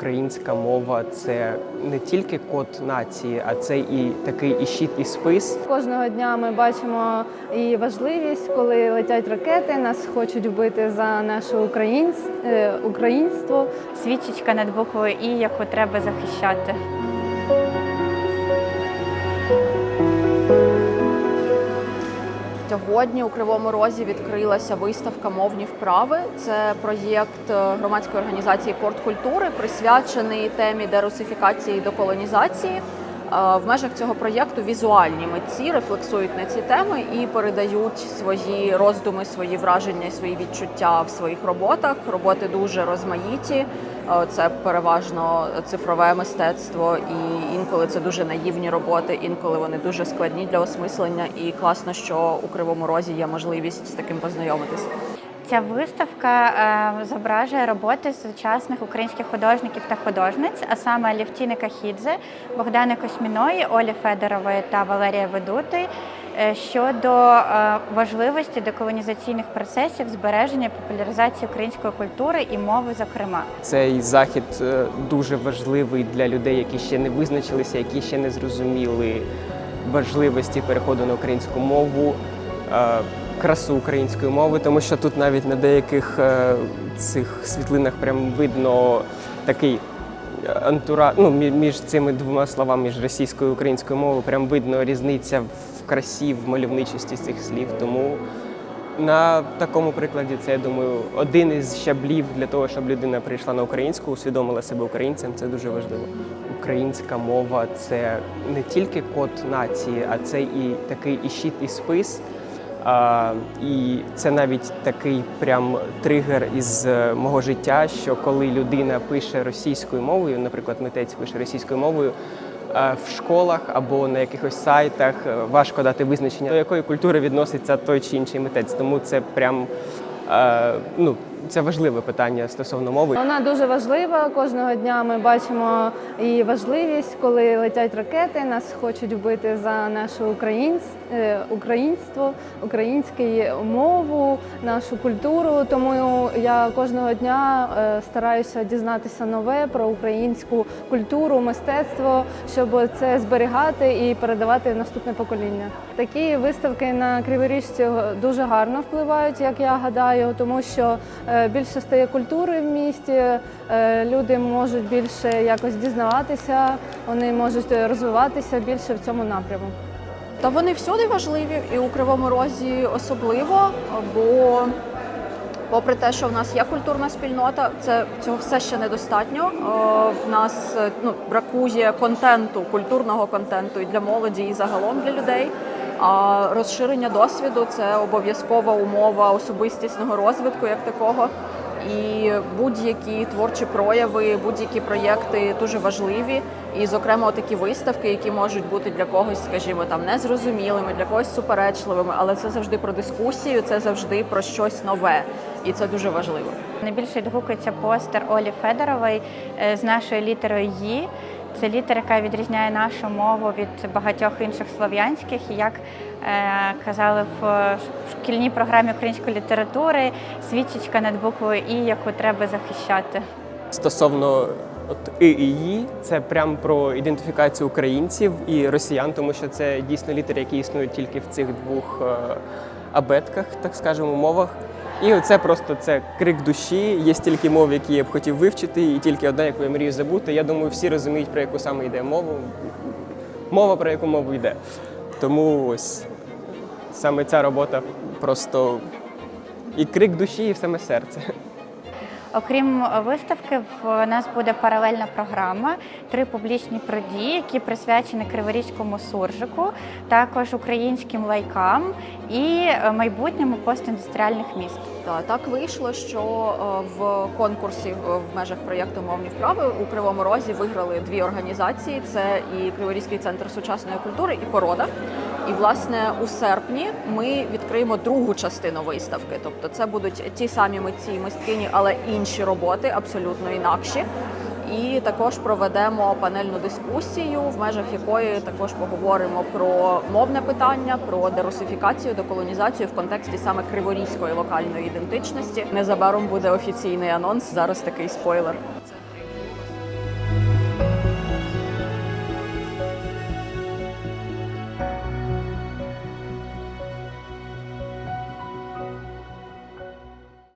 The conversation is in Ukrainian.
українська мова це не тільки код нації, а це і такий і щит, і спис. Кожного дня ми бачимо і важливість, коли летять ракети, нас хочуть вбити за наше українсь... е, українство. свічечка над буквою І, яку треба захищати. Сьогодні у Кривому Розі відкрилася виставка Мовні вправи. Це проєкт е, громадської організації Порт культури, присвячений темі дерусифікації і деколонізації. В межах цього проєкту візуальні митці рефлексують на ці теми і передають свої роздуми, свої враження свої відчуття в своїх роботах. Роботи дуже розмаїті. Це переважно цифрове мистецтво, і інколи це дуже наївні роботи, інколи вони дуже складні для осмислення. І класно, що у Кривому Розі є можливість з таким познайомитись. Ця виставка е, зображує роботи сучасних українських художників та художниць, а саме Алівтіни Кахідзе, Богдани Косміної, Олі Федорової та Валерія Ведути е, щодо е, важливості деколонізаційних процесів, збереження популяризації української культури і мови, зокрема. Цей захід е, дуже важливий для людей, які ще не визначилися, які ще не зрозуміли важливості переходу на українську мову, е, красу української мови, тому що тут навіть на деяких е, цих світлинах прям видно такий антура, ну, між цими двома словами, між російською і українською мовою, прям видно різниця в красі, в мальовничості цих слів. Тому на такому прикладі це, я думаю, один із щаблів для того, щоб людина прийшла на українську, усвідомила себе українцем. Це дуже важливо. Українська мова це не тільки код нації, а це і такий і щит, і спис. А, і це навіть такий прям тригер із е, мого життя, що коли людина пише російською мовою, наприклад, митець пише російською мовою. е, В школах або на якихось сайтах е, важко дати визначення, до якої культури відноситься той чи інший митець. Тому це прям ну, це важливе питання стосовно мови. Вона дуже важлива. Кожного дня ми бачимо її важливість, коли летять ракети, нас хочуть вбити за наше е, українство, українську мову, нашу культуру. Тому я кожного дня е, стараюся дізнатися нове про українську культуру, мистецтво, щоб це зберігати і передавати наступне покоління. Такі виставки на Криворіжці дуже гарно впливають, як я гадаю, тому що е, більше стає культури в місті, е, люди можуть більше якось дізнаватися, вони можуть розвиватися більше в цьому напряму. Та вони всюди важливі, і у Кривому Розі особливо, бо попри те, що в нас є культурна спільнота, це цього все ще недостатньо. Е, В нас е, ну, бракує контенту, культурного контенту і для молоді, і загалом для людей. А розширення досвіду це обов'язкова умова особистісного розвитку як такого. І будь-які творчі прояви, будь-які проєкти дуже важливі. І, зокрема, такі виставки, які можуть бути для когось, скажімо, там незрозумілими, для когось суперечливими, але це завжди про дискусію, це завжди про щось нове, і це дуже важливо. Найбільше відгукується постер Олі Федорової е, з нашою літерою «Ї». Це літера, яка відрізняє нашу мову від багатьох інших слов'янських. І як е, казали в шкільній програмі української літератури, свічечка над буквою І, яку треба захищати. Стосовно от «и» і «ї», це прям про ідентифікацію українців і росіян, тому що це дійсно літери, які існують тільки в цих двох е, абетках, так скажемо, мовах. І оце просто це крик душі. Є стільки мов, які я б хотів вивчити, і тільки одна, яку я мрію забути. Я думаю, всі розуміють, про яку саме йде мову. Мова про яку мову йде. Тому ось саме ця робота просто і крик душі, і саме серце. Окрім виставки, в нас буде паралельна програма, три публічні події, які присвячені Криворізькому суржику, також українським лайкам і майбутньому постіндустріальних міст. Та так вийшло, що е, в конкурсі в межах проєкту Мовні вправи у Кривому Розі виграли дві організації: це і Криворізький центр сучасної культури, і порода. І власне у серпні ми відкриємо другу частину виставки. Тобто, це будуть ті самі митці і мисткині, але інші роботи, абсолютно інакші. І також проведемо панельну дискусію, в межах якої також поговоримо про мовне питання, про дерусифікацію, деколонізацію в контексті саме криворізької локальної ідентичності. Незабаром буде офіційний анонс. Зараз такий спойлер.